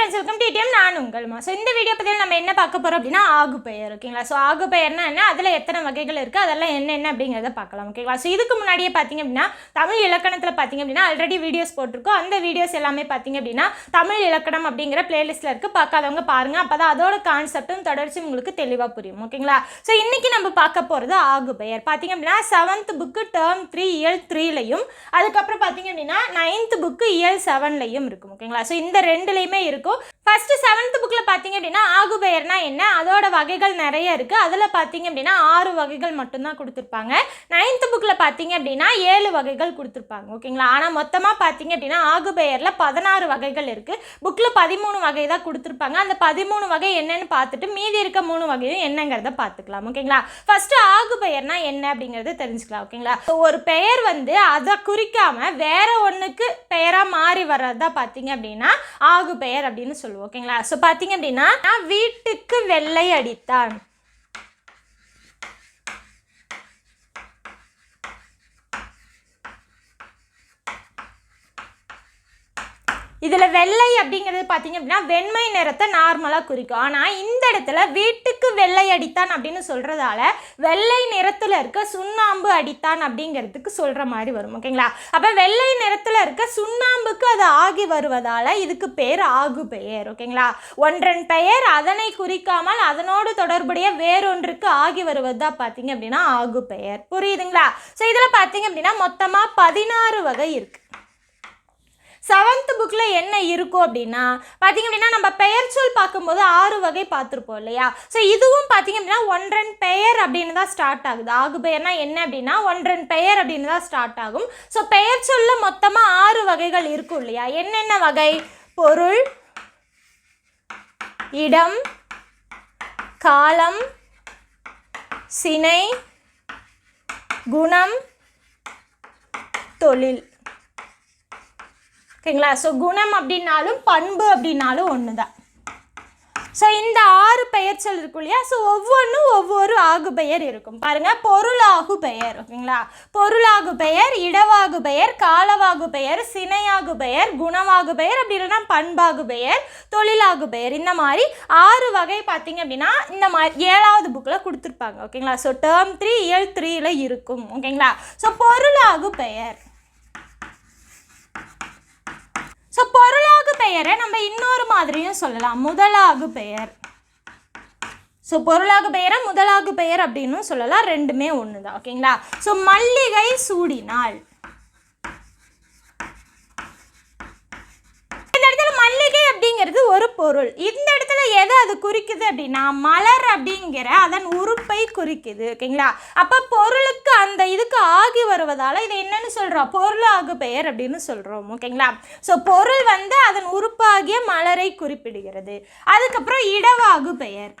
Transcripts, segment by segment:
Friends welcome TDM நான் உங்கள்மா so இந்த video பற்றியில் நம்ம என்ன பார்க்க போகிறோம் அப்படின்னா ஆகு பெயர் ஓகேங்களா ஸோ ஆகு பெயர்னா என்ன? அதில் எத்தனை வகைகள் இருக்குது அதெல்லாம் என்னென்ன அப்படிங்கிறத பார்க்கலாம் ஓகேங்களா ஸோ இதுக்கு முன்னாடியே பார்த்தீங்க அப்படின்னா தமிழ் இலக்கணத்தில் பார்த்தீங்க அப்படின்னா ஆல்ரெடி வீடியோஸ் போட்டிருக்கோம். அந்த வீடியோஸ் எல்லாமே பார்த்தீங்க அப்படின்னா தமிழ் இலக்கணம் அப்படிங்கிற பிளேலிஸ்ட்டில் இருக்குது பார்க்காதவங்க பாருங்கள் அப்போ தான் அதோட கான்செப்டும் தொடர்ச்சி உங்களுக்கு தெளிவாக புரியும் ஓகேங்களா ஸோ இன்றைக்கி நம்ம பார்க்க போகிறது ஆகு பெயர் பார்த்தீங்க அப்படின்னா செவன்த் புக்கு டேர்ம் த்ரீ இயல் த்ரீலையும் அதுக்கப்புறம் பார்த்தீங்க அப்படின்னா நைன்த் புக்கு இயல் செவன்லையும் இருக்கும் ஓகேங்களா ஸோ இந்த ரெண்டுலேயுமே இருக்கும். ஃபர்ஸ்ட் செவன்த் புக்கில் பார்த்தீங்க அப்படின்னா ஆகு பெயர்னா என்ன? அதோட வகைகள் நிறைய இருக்குது அதில் பார்த்தீங்க அப்படின்னா ஆறு வகைகள் மட்டும்தான் கொடுத்துருப்பாங்க. நைன்த் புக்கில் பார்த்தீங்க அப்படின்னா ஏழு வகைகள் கொடுத்துருப்பாங்க. ஓகேங்களா? ஆனால் மொத்தமாக பார்த்தீங்க அப்படின்னா ஆகுபெயரில் பதினாறு வகைகள் இருக்குது புக்கில் பதிமூணு வகை தான் கொடுத்துருப்பாங்க. அந்த பதிமூணு வகை என்னன்னு பார்த்துட்டு மீதி இருக்க மூணு வகையும் என்னங்கிறத பார்த்துக்கலாம். ஓகேங்களா? ஃபர்ஸ்ட் ஆகுபெயர்னா என்ன அப்படிங்கிறத தெரிஞ்சுக்கலாம். ஓகேங்களா? ஒரு பெயர் வந்து அதை குறிக்காம வேற ஒன்றுக்கு பெயராக மாறி வர்றதா பார்த்தீங்க அப்படின்னா ஆகு பெயர் அப்படின்னு சொல்லுவோம் ஓகேங்களா ஸோ பார்த்தீங்க அப்படின்னா நான் வீட்டுக்கு வெள்ளை அடித்தான். இதில் வெள்ளை அப்படிங்கிறது பார்த்தீங்க அப்படின்னா வெண்மை நிறத்தை நார்மலாக குறிக்கும். ஆனால் இந்த இடத்துல வீட்டுக்கு வெள்ளை அடித்தான் அப்படின்னு சொல்கிறதால வெள்ளை நிறத்தில் இருக்க சுண்ணாம்பு அடித்தான் அப்படிங்கிறதுக்கு சொல்கிற மாதிரி வரும் ஓகேங்களா அப்போ வெள்ளை நிறத்தில் இருக்க சுண்ணாம்புக்கு அது ஆகி வருவதால் இதுக்கு பேர் ஆகு பெயர் ஓகேங்களா ஒன்றன் பெயர் அதனை குறிக்காமல் அதனோடு தொடர்புடைய வேறொன்றுக்கு ஆகி வருவது தான் பார்த்தீங்க அப்படின்னா ஆகு பெயர் புரியுதுங்களா? ஸோ இதில் பார்த்தீங்க அப்படின்னா மொத்தமாக பதினாறு வகை இருக்குது செவன்த் புக்கில் என்ன இருக்கும் அப்படின்னா பார்த்தீங்க அப்படின்னா நம்ம பெயர் சொல் பார்க்கும்போது ஆறு வகை பார்த்துருப்போம் இல்லையா? ஸோ இதுவும் பார்த்தீங்க அப்படின்னா ஒன்றன் பெயர் அப்படின்னு தான் ஸ்டார்ட் ஆகுது. ஆகு பெயர்னா என்ன அப்படின்னா ஒன்றன் பெயர் அப்படின்னு தான் ஸ்டார்ட் ஆகும். ஸோ பெயர் சொல்ல மொத்தமாக ஆறு வகைகள் இருக்கும் இல்லையா? என்னென்ன வகை? பொருள் இடம் காலம் சினை குணம் தொழில். ஓகேங்களா? ஸோ குணம் அப்படின்னாலும் பண்பு அப்படின்னாலும் ஒன்று தான் ஸோ இந்த ஆறு பெயர் சொல் இருக்கும் இல்லையா? ஸோ ஒவ்வொன்றும் ஒவ்வொரு ஆகு பெயர் இருக்கும். பாருங்கள் பொருளாகு பெயர் ஓகேங்களா? பொருளாகு பெயர் இடவாகு பெயர் காலவாகு பெயர் சினையாகு பெயர் குணவாகு பெயர் அப்படி இல்லைன்னா பண்பாகு பெயர் தொழிலாகு பெயர். இந்த மாதிரி ஆறு வகை பார்த்தீங்க அப்படின்னா இந்த மாதிரி ஏழாவது புக்கில் கொடுத்துருப்பாங்க ஓகேங்களா? ஸோ டேர்ம் த்ரீ இயல் த்ரீயில் இருக்கும் ஓகேங்களா? ஸோ பொருளாகு பெயர் ஸோ பொருளாகு பெயரை நம்ம இன்னொரு மாதிரியும் சொல்லலாம். முதலாகு பெயர். ஸோ பொருளாகு பெயரை முதலாகு பெயர் அப்படின்னு சொல்லலாம். ரெண்டுமே ஒன்று தான் ஓகேங்களா ஸோ மல்லிகை சூடினாள் இந்த இடத்துல மல்லிகை அப்படிங்கிறது ஒரு பொருள் இந்த இடத்துல எதை அது குறிக்குது அப்படின்னா மலர் அப்படிங்கிற அதன் உறுப்பை குறிக்குது. ஓகேங்களா? அப்போ பொருளுக்கு அந்த இதுக்கு ஆகி வருவதால் இதை என்னன்னு சொல்கிறோம் பொருளாகு பெயர் அப்படின்னு சொல்கிறோம் ஓகேங்களா? ஸோ பொருள் வந்து அதன் உறுப்பாகிய மலரை குறிப்பிடுகிறது. அதுக்கப்புறம் இடவாகு பெயர்.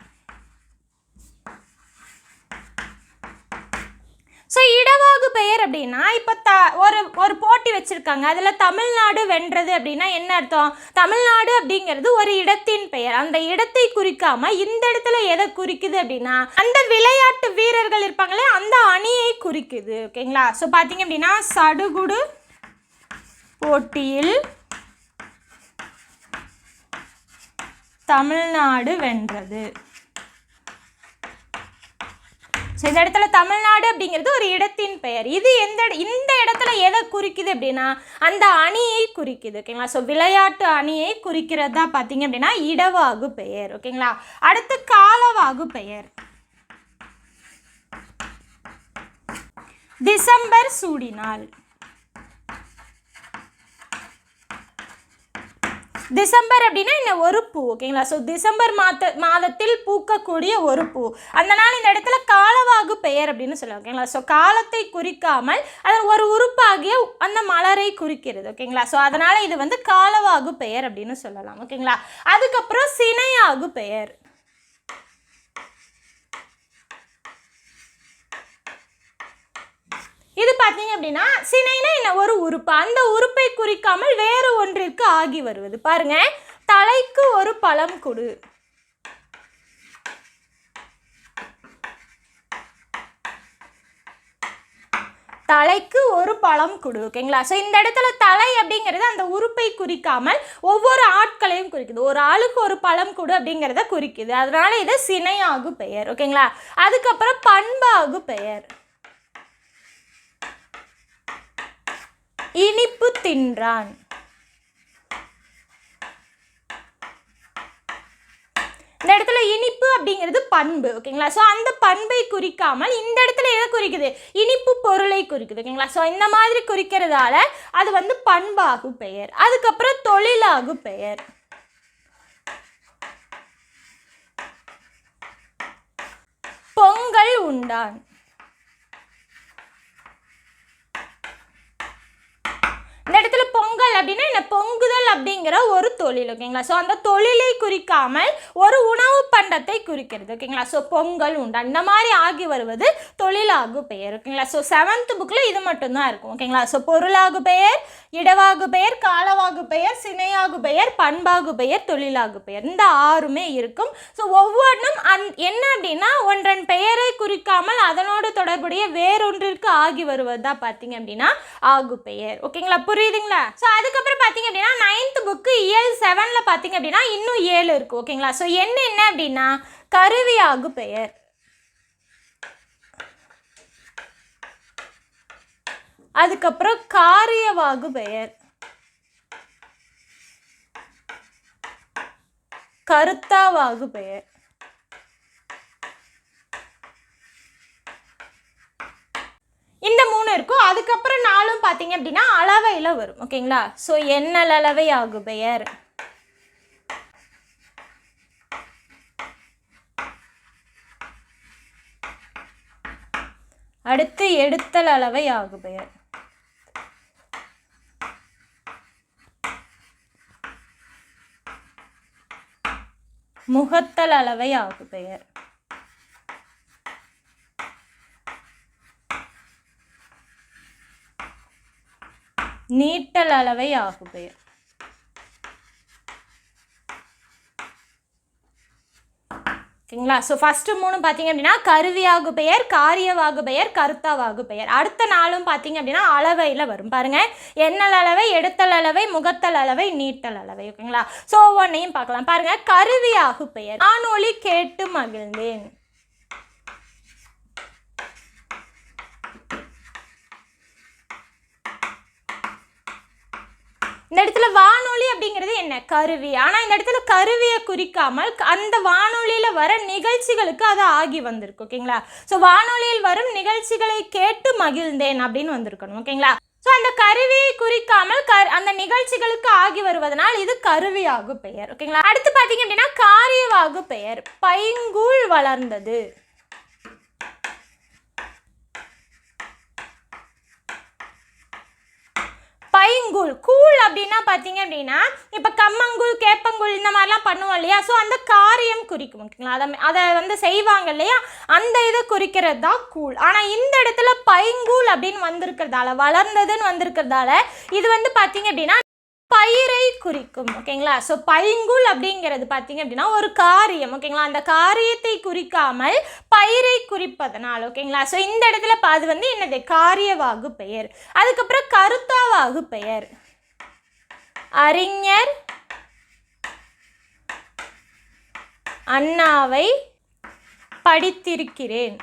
ஸோ இடவாகு பெயர் அப்படின்னா இப்போ த ஒரு ஒரு போட்டி வச்சுருக்காங்க. அதில் தமிழ்நாடு வென்றது அப்படின்னா என்ன அர்த்தம்? தமிழ்நாடு அப்படிங்கிறது ஒரு இடத்தின் பெயர். அந்த இடத்தை குறிக்காமல் இந்த இடத்துல எதை குறிக்குது அப்படின்னா அந்த விளையாட்டு வீரர்கள் இருப்பாங்களே அந்த அணியை குறிக்குது. ஓகேங்களா ஸோ பார்த்தீங்க அப்படின்னா சடுகுடு போட்டியில் தமிழ்நாடு வென்றது. ஸோ இந்த இடத்துல தமிழ்நாடு அப்படிங்கிறது ஒரு இடத்தின் பெயர். இது எந்த இட- இந்த இடத்துல எதை குறிக்குது அப்படின்னா அந்த அணியை குறிக்குது ஓகேங்களா ஸோ விளையாட்டு அணியை குறிக்கிறதா பார்த்தீங்க அப்படின்னா இடவாகு பெயர் ஓகேங்களா அடுத்து காலவாகு பெயர். டிசம்பர் சூடினால். டிசம்பர் அப்படின்னா இந்த ஒரு பூ ஓகேங்களா? ஸோ டிசம்பர் மாத மாதத்தில் பூக்கக்கூடிய ஒரு பூ. அந்த நாள் இந்த இடத்துல காலவாகு பெயர் அப்படின்னு சொல்லுவாங்க ஓகேங்களா? ஸோ காலத்தை குறிக்காமல் அது ஒரு உறுப்பாகிய அந்த மலரை குறிக்கிறது ஓகேங்களா? ஸோ அதனால் இது வந்து காலவாகு பெயர் அப்படின்னு சொல்லலாம் ஓகேங்களா? அதுக்கப்புறம் சினையாகு பெயர். பார்த்தீங்க அப்படின்னா சினைனா என்ன? ஒரு உறுப்பு. அந்த உறுப்பை குறிக்காமல் வேறு ஒன்றிற்கு ஆகி வருவது. பாருங்க. தலைக்கு ஒரு பழம் கொடு. தலைக்கு ஒரு பழம் கொடு. ஓகேங்களா ஸோ இந்த இடத்துல தலை அப்படிங்கிறது அந்த உறுப்பை குறிக்காமல் ஒவ்வொரு ஆட்களையும் குறிக்குது. ஒரு ஆளுக்கு ஒரு பழம் கொடு அப்படிங்கிறத குறிக்குது. அதனால இது சினையாகு பெயர். ஓகேங்களா அதுக்கப்புறம் பண்பாகு பெயர். இனிப்பு தின்றான். இந்த இடத்துல இனிப்பு அப்படிங்கிறது பண்பு ஓகேங்களா? ஸோ அந்த பண்பை குறிக்காமல் இந்த இடத்துல எதை குறிக்குது? இனிப்பு பொருளை குறிக்குது ஓகேங்களா? ஸோ இந்த மாதிரி குறிக்கிறதால அது வந்து பண்பாகு பெயர். அதுக்கப்புறம் தொழிலாகு பெயர். பொங்கல் உண்டான். பொங்கல் அப்படின்னா என்ன? பொங்குதல் அப்படிங்கிற ஒரு தொழில் ஓகேங்களா? ஸோ அந்த தொழிலை குறிக்காமல் ஒரு உணவு பண்டத்தை குறிக்கிறது ஓகேங்களா? ஸோ பொங்கல் உண்டு? அந்த மாதிரி ஆகி வருவது தொழிலாகு பெயர் ஓகேங்களா? ஸோ செவன்த் புக்கில் இது மட்டும்தான் இருக்கும் ஓகேங்களா? ஸோ பொருளாகு பெயர் இடவாகு பெயர் காலவாகு பெயர் சினையாகு பெயர் பண்பாகு பெயர் தொழிலாகு பெயர் இந்த ஆறுமே இருக்கும். ஸோ ஒவ்வொன்றும் அந் என்ன அப்படின்னா ஒன்றன் பெயரை குறிக்காமல் அதனோடு தொடர்புடைய வேறொன்றிற்கு ஆகி வருவது தான் பார்த்தீங்க அப்படின்னா ஆகு பெயர் ஓகேங்களா புரியுதுங்களா? ஸோ அதுக்கப்புறம் பார்த்தீங்க அப்படின்னா நைன்த் புக்கு இயல் செவனில் பார்த்தீங்க அப்படின்னா இன்னும் ஏழு இருக்குது ஓகேங்களா ஸோ என்ன என்ன அப்படின்னா கருவியாகு பெயர் அதுக்கப்புறம் காரியவாகு பெயர் கருத்தாவாகு பெயர் இந்த மூணு இருக்கும். அதுக்கப்புறம் நாலும் பார்த்தீங்க அப்படின்னா அளவையில் வரும். ஓகேங்களா? ஸோ எண்ணல் அளவை ஆகு பெயர் அடுத்து எடுத்தல் அளவை ஆகு பெயர் முகத்தல் அளவை ஆகு பெயர். நீட்டல் அளவை ஆகு பெயர். ஓகேங்களா? ஸோ ஃபஸ்ட்டு மூணு பார்த்தீங்க அப்படின்னா கருவியாகு பெயர் காரியவாகு பெயர் கருத்தாவாகு பெயர். அடுத்த நாளும் பார்த்தீங்க அப்படின்னா அளவையில் வரும். பாருங்கள் எண்ணல் அளவை எடுத்தல் அளவை முகத்தல் அளவை நீட்டல் அளவை. ஓகேங்களா? ஸோ ஒவ்வொன்றையும் பார்க்கலாம். பாருங்கள் கருவியாகு பெயர். ஆணொலி கேட்டு மகிழ்ந்தேன். இந்த இடத்துல வானொலி அப்படிங்கிறது என்ன? கருவி. ஆனால் இந்த இடத்துல கருவியை குறிக்காமல் அந்த வானொலியில் வர நிகழ்ச்சிகளுக்கு அது ஆகி வந்திருக்கு ஓகேங்களா? ஸோ வானொலியில் வரும் நிகழ்ச்சிகளை கேட்டு மகிழ்ந்தேன் அப்படின்னு வந்திருக்கணும் ஓகேங்களா? ஸோ அந்த கருவியை குறிக்காமல் கர் அந்த நிகழ்ச்சிகளுக்கு ஆகி வருவதனால் இது கருவியாகு பெயர் ஓகேங்களா? அடுத்து பார்த்தீங்க அப்படின்னா காரியவாகு பெயர் பைங்கூழ் வளர்ந்தது. கூழ் கூழ் அப்படின்னா பார்த்தீங்க அப்படின்னா இப்போ கம்மங்கூழ் கேப்பங்கூழ் இந்த மாதிரிலாம் பண்ணுவோம் இல்லையா? ஸோ அந்த காரியம் குறிக்கும் ஓகேங்களா அதை அதை வந்து செய்வாங்க இல்லையா? அந்த இதை குறிக்கிறது தான் கூழ். ஆனால் இந்த இடத்துல பைங்கூழ் அப்படின்னு வந்திருக்கிறதால வளர்ந்ததுன்னு வந்திருக்கிறதால இது வந்து பார்த்தீங்க அப்படின்னா குறிக்கும் ஓகேங்களா? ஸோ பைங்குல் அப்படிங்கிறது பார்த்தீங்க அப்படின்னா ஒரு காரியம் ஓகேங்களா? அந்த காரியத்தை குறிக்காமல் பயிரை குறிப்பதனால் ஓகேங்களா? ஸோ இந்த இடத்துல ப- அது வந்து என்னது? காரியவாகு பெயர். அதுக்கப்புறம் கருத்தாவாகு பெயர். அறிஞர் அண்ணாவை படித்திருக்கிறேன்.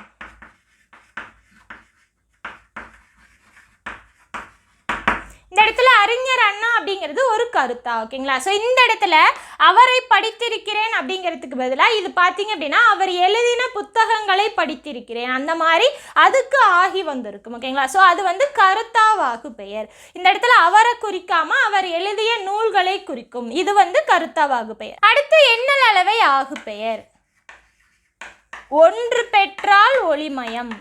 இந்த இடத்துல அறிஞர் அண்ணா அப்படிங்கிறது ஒரு கருத்தா? ஓகேங்களா ஸோ இந்த இடத்துல அவரை படித்திருக்கிறேன் அப்படிங்கிறதுக்கு பதிலாக இது பார்த்தீங்க அப்படின்னா அவர் எழுதின புத்தகங்களை படித்திருக்கிறேன். அந்த மாதிரி அதுக்கு ஆகி வந்திருக்கும் ஓகேங்களா ஸோ அது வந்து கருத்தாவாகு பெயர். இந்த இடத்துல அவரை குறிக்காம அவர் எழுதிய நூல்களை குறிக்கும். இது வந்து கருத்தாவாகு பெயர். அடுத்து எண்ணல் அளவை ஆகு பெயர். ஒன்று பெற்றால் ஒளிமயம்.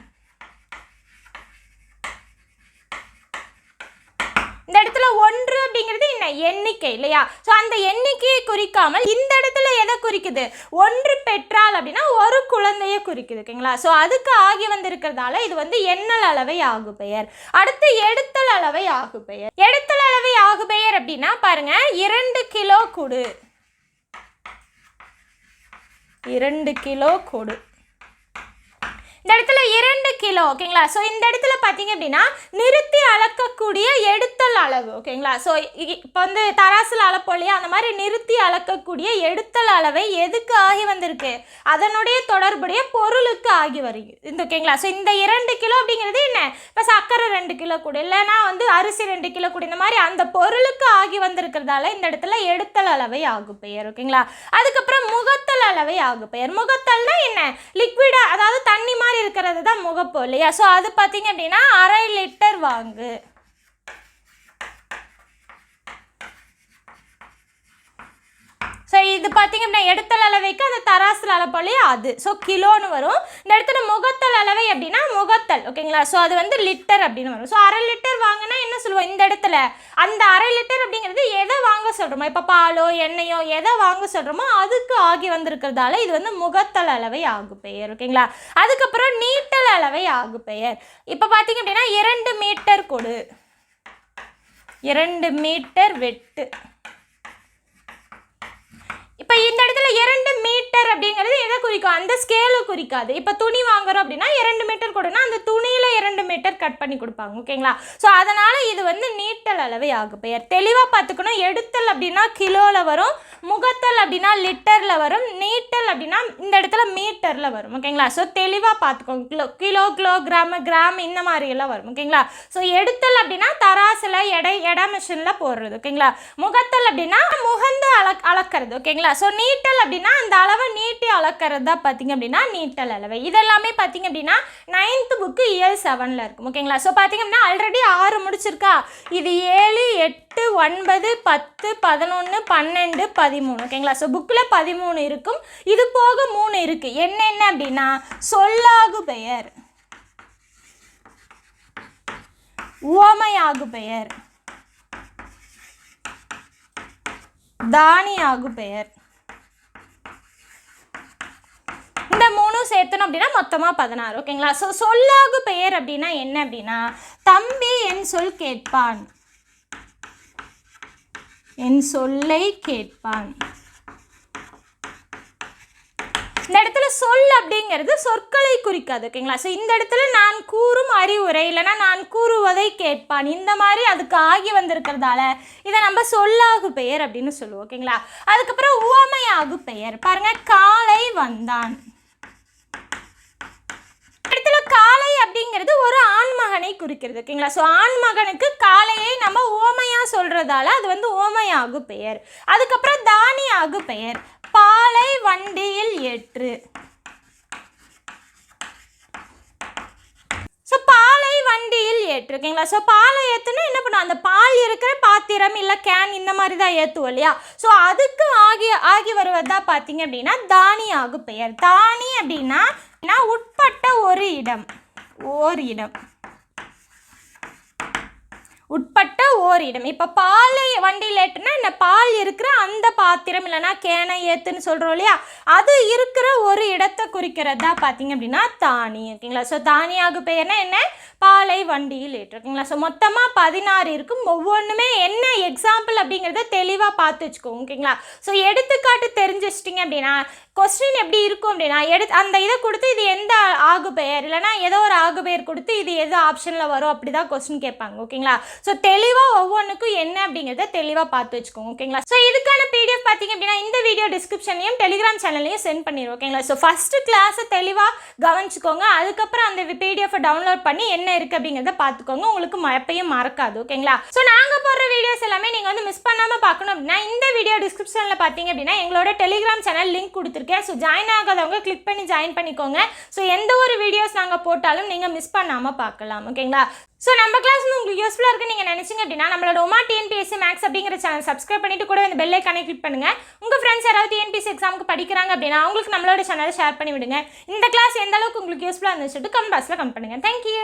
இந்த இடத்துல ஒன்று அப்படிங்கிறது என்ன? எண்ணிக்கை இல்லையா? ஸோ அந்த எண்ணிக்கையை குறிக்காமல் இந்த இடத்துல எதை குறிக்குது? ஒன்று பெற்றால் அப்படின்னா ஒரு குழந்தையை குறிக்குது ஓகேங்களா? ஸோ அதுக்கு ஆகி வந்திருக்கிறதால இது வந்து எண்ணல் அளவை ஆகு பெயர் அடுத்து எடுத்தல் அளவை ஆகு பெயர் எடுத்தல் அளவை ஆகு பெயர் அப்படின்னா பாருங்க இரண்டு கிலோ கொடு. இரண்டு கிலோ கொடு. இந்த இடத்துல இரண்டு கிலோ ஓகேங்களா ஸோ இந்த இடத்துல பார்த்தீங்க அப்படின்னா நிறுத்தி அளக்கக்கூடிய எடுத்தல் அளவு ஓகேங்களா ஸோ இப்போ வந்து தராசில் அளப்போம் இல்லையா? அந்த மாதிரி நிறுத்தி அளக்கக்கூடிய எடுத்தல் அளவை எதுக்கு ஆகி வந்திருக்கு? அதனுடைய தொடர்புடைய பொருளுக்கு ஆகி வருது இந்த ஓகேங்களா ஸோ இந்த இரண்டு கிலோ அப்படிங்கிறது என்ன? இப்போ சர்க்கரை ரெண்டு கிலோ கூட இல்லைன்னா வந்து அரிசி ரெண்டு கிலோ கூட இந்த மாதிரி அந்த பொருளுக்கு ஆகி வந்திருக்கிறதால இந்த இடத்துல எடுத்தல் அளவை ஆகு பெயர் ஓகேங்களா அதுக்கப்புறம் முகத்தல் அளவை ஆகு பெயர் முகத்தல்னா என்ன? லிக்விடா அதாவது தண்ணி மாதிரி இருக்கிறது தான் முகப்பு இல்லையா? ஸோ அது பார்த்தீங்க அப்படின்னா அரை லிட்டர் வாங்கு. ஸோ இது பார்த்தீங்க அப்படின்னா எடுத்தல் அளவைக்கு அந்த தராசில் அளப்போம் அது. ஸோ கிலோன்னு வரும். இந்த இடத்துல முகத்தல் அளவை அப்படின்னா முகத்தல் ஓகேங்களா? ஸோ அது வந்து லிட்டர் அப்படின்னு வரும். ஸோ அரை லிட்டர் வாங்கினா என்ன சொல்லுவோம் இந்த இடத்துல? அந்த அரை லிட்டர் அப்படிங்கிறது எதை வாங்க சொல்கிறோமோ இப்போ பாலோ எண்ணெயோ எதை வாங்க சொல்கிறோமோ அதுக்கு ஆகி வந்திருக்கிறதால இது வந்து முகத்தல் அளவை ஆகு பெயர் ஓகேங்களா? அதுக்கப்புறம் நீட்டல் அளவை ஆகு பெயர் இப்போ பார்த்தீங்க அப்படின்னா இரண்டு மீட்டர் கொடு. இரண்டு மீட்டர் வெட்டு. இப்போ இந்த இடத்துல இரண்டு மீட்டர் அப்படிங்கிறது எதை குறிக்கும்? அந்த ஸ்கேலை குறிக்காது. இப்போ துணி வாங்குறோம் அப்படின்னா இரண்டு மீட்டர் கொடுனா அந்த துணியில் இரண்டு மீட்டர் கட் பண்ணி கொடுப்பாங்க. ஓகேங்களா ஸோ அதனால் இது வந்து நீட்டல் அளவை ஆகு பெயர் தெளிவாக பார்த்துக்கணும். எடுத்தல் அப்படின்னா கிலோவில் வரும். முகத்தல் அப்படின்னா லிட்டரில் வரும் நீட்டல் அப்படின்னா இந்த இடத்துல மீட்டரில் வரும் ஓகேங்களா ஸோ தெளிவாக பார்த்துக்கோங்க kilo kilo kilo gram gram இந்த மாதிரியெல்லாம் வரும் ஓகேங்களா ஸோ எடுத்தல் அப்படின்னா தராசில் எடை எடை மிஷினில் போடுறது ஓகேங்களா முகத்தல் அப்படின்னா முகந்து அளக் அளக்கிறது ஓகேங்களா ஸோ நீட்டல் அப்படின்னா அந்த அளவை நீட்டி அளக்கிறது தான் பார்த்தீங்க அப்படின்னா நீட்டல் அளவை. இதெல்லாமே பார்த்தீங்க அப்படின்னா நைன்த்து புக்கு இயர் செவனில் இருக்கும் ஓகேங்களா ஸோ பார்த்தீங்க அப்படின்னா ஆல்ரெடி ஆறு முடிச்சிருக்கா? இது ஏழு எட்டு ஒன்பது பத்து பதினொன்று பன்னெண்டு பதிமூணு. ஓகேங்களா ஸோ புக்கில் பதிமூணு இருக்கும். இது போக மூணு இருக்குது என்னென்ன அப்படின்னா சொல்லாகு பெயர். உவமையாகு பெயர். தானியாகு பெயர். இந்த மூணும் சேர்த்தணும் அப்படின்னா மொத்தமாக பதினாறு. ஓகேங்களா ஸோ சொல்லாகு பெயர் அப்படின்னா என்ன அப்படின்னா தம்பி என் சொல் கேட்பான். என் சொல்லை கேட்பான். இந்த இடத்துல சொல் அப்படிங்கிறது சொற்களை குறிக்காது ஓகேங்களா? ஸோ இந்த இடத்துல நான் கூறும் அறிவுரை இல்லைன்னா நான் கூறுவதை கேட்பான். இந்த மாதிரி அதுக்கு ஆகி வந்திருக்கிறதால இதை நம்ம சொல்லாகு பெயர் அப்படின்னு சொல்லுவோம் ஓகேங்களா? அதுக்கப்புறம் உவமையாகு பெயர். பாருங்கள் காலை வந்தான் இடத்துல காளை அப்படிங்கிறது ஒரு மகனை குறிக்கிறது ஓகேங்களா? ஸோ ஆண்மகனுக்கு காளையை நம்ம ஓமையா சொல்றதால அது வந்து ஓமையாகு பெயர். அதுக்கப்புறம் தானியாகு பெயர். பாலை வண்டியில் ஏற்று. ஸோ பாலை வண்டியில் ஏற்று ஓகேங்களா? ஸோ பாலை ஏற்றுனா என்ன பண்ணும்? அந்த பால் இருக்கிற பாத்திரம் இல்லை கேன் இந்த மாதிரி தான் ஏற்றுவோம் இல்லையா? ஸோ அதுக்கு ஆகி ஆகி வருவதா பார்த்தீங்க அப்படின்னா தானி ஆகு பெயர். தானி அப்படின்னா அப்படின்னா உட்பட்ட ஒரு இடம். ஓர் இடம். உட்பட்ட ஓரிடம். இப்போ பால் வண்டியில் ஏற்றுனா இந்த பால் இருக்கிற அந்த பாத்திரம் இல்லைன்னா கேனை ஏற்றுன்னு சொல்கிறோம் இல்லையா? அது இருக்கிற ஒரு இடத்தை குறிக்கிறதா பார்த்தீங்க அப்படின்னா தானி ஓகேங்களா? ஸோ தானியாக பெயர்னா என்ன? பாலை வண்டியில் ஏற்று ஓகேங்களா? ஸோ மொத்தமாக பதினாறு இருக்கும். ஒவ்வொன்றுமே என்ன எக்ஸாம்பிள் அப்படிங்கிறத தெளிவாக பார்த்து வச்சுக்கோங்க ஓகேங்களா? ஸோ எடுத்துக்காட்டு தெரிஞ்சு வச்சிட்டிங்க அப்படின்னா கொஸ்டின் எப்படி இருக்கும் அப்படின்னா எடுத்து அந்த இதை கொடுத்து இது எந்த ஆகு பெயர் இல்லைன்னா ஏதோ ஒரு ஆகு பெயர் கொடுத்து இது எது ஆப்ஷனில் வரும் அப்படி தான் கொஸ்டின் கேட்பாங்க ஓகேங்களா? ஸோ தெளிவாக ஒவ்வொன்றுக்கும் என்ன அப்படிங்கிறத தெளிவாக பார்த்து வச்சுக்கோங்க ஓகேங்களா ஸோ இதுக்கான பிடிஎஃப் பார்த்தீங்க அப்படின்னா இந்த வீடியோ டிஸ்கிரிப்ஷன்லையும் டெலிகிராம் சேனல்லையும் சென்ட் பண்ணிடுவோம் ஓகேங்களா ஸோ ஃபஸ்ட்டு கிளாஸை தெளிவாக கவனிச்சுக்கோங்க அதுக்கப்புறம் அந்த பிடிஎஃப் டவுன்லோட் பண்ணி என்ன இருக்குது அப்படிங்கிறத பார்த்துக்கோங்க உங்களுக்கு ம- மறக்காது ஓகேங்களா ஸோ நாங்கள் போடுற வீடியோ நீங்கள் வந்து மிஸ் பண்ணாமல் பார்க்கணும் அப்படின்னா இந்த வீடியோ டிஸ்கிரிப்ஷனில் பார்த்தீங்க அப்படின்னா எங்களோட டெலிகிராம் சேனல் லிங்க் கொடுத்துருக்கேன். ஸோ ஜாயின் ஆகாதவங்க கிளிக் பண்ணி ஜாயின் பண்ணிக்கோங்க. ஸோ எந்த ஒரு வீடியோஸ் நாங்கள் போட்டாலும் நீங்கள் மிஸ் பண்ணாமல் பார்க்கலாம். ஓகேங்களா ஸோ நம்ம கிளாஸ் வந்து உங்களுக்கு யூஸ்ஃபுல்லாக இருக்குன்னு நீங்கள் நினச்சிங்க அப்படின்னா நம்மளோட உமா டிஎன்பிஎஸ்சி மேக்ஸ் அப்படிங்கிற சேனல் சப்ஸ்கிரைப் பண்ணிட்டு கூட இந்த பெல்லை கனெக்ட் கிளிக் பண்ணுங்கள் உங்கள் ஃப்ரெண்ட்ஸ் யாராவது டிஎன்பிஎஸ்சி எக்ஸாமுக்கு படிக்கிறாங்க அப்படின்னா அவங்களுக்கு நம்மளோட சேனலை ஷேர் பண்ணி விடுங்க இந்த கிளாஸ் எந்த அளவுக்கு உங்களுக்கு யூஸ்ஃபுல்லாக இருந்துச்சுட்டு கமெண்ட் பாக்ஸில் கமெண்ட் பண்ணுங்கள் தேங்க்யூ